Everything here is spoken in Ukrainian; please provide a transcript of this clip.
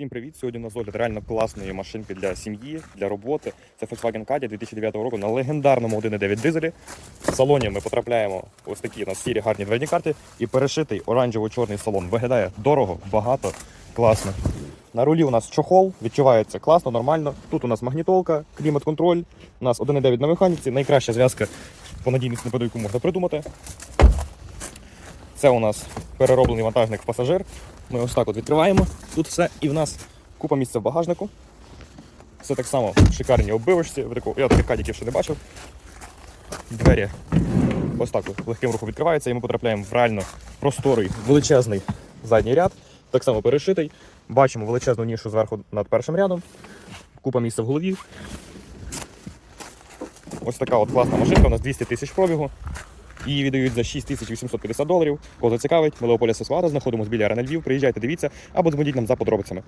Всім привіт! Сьогодні у нас огляд реально класної машинки для сім'ї, для роботи. Це Volkswagen Caddy 2009 року на легендарному 1.9 дизелі. В салоні ми потрапляємо ось такі у нас сірі гарні дверні карти і перешитий оранжево-чорний салон. Виглядає дорого, багато, класно. На рулі у нас чохол, відчувається класно, нормально. Тут у нас магнітолка, клімат-контроль. У нас 1.9 на механіці. Найкраща зв'язка по надійності на яку можна придумати. Це у нас перероблений вантажник в пасажир. Ми ось так от відкриваємо. Тут все, і в нас купа місця в багажнику. Все так само в шикарній оббивочці. Я таких кадіків ще не бачив. Двері ось так легким рухом відкриваються, і ми потрапляємо в реально просторий, величезний задній ряд, так само перешитий. Бачимо величезну нішу зверху над першим рядом. Купа місця в голові. Ось така от класна машинка, у нас 200 тисяч пробігу. Її віддають за 6850 доларів. Кого зацікавить, ми Леополя Сесвара, знаходимося біля Львів. Приїжджайте, дивіться, або дзвоніть нам за подробицями.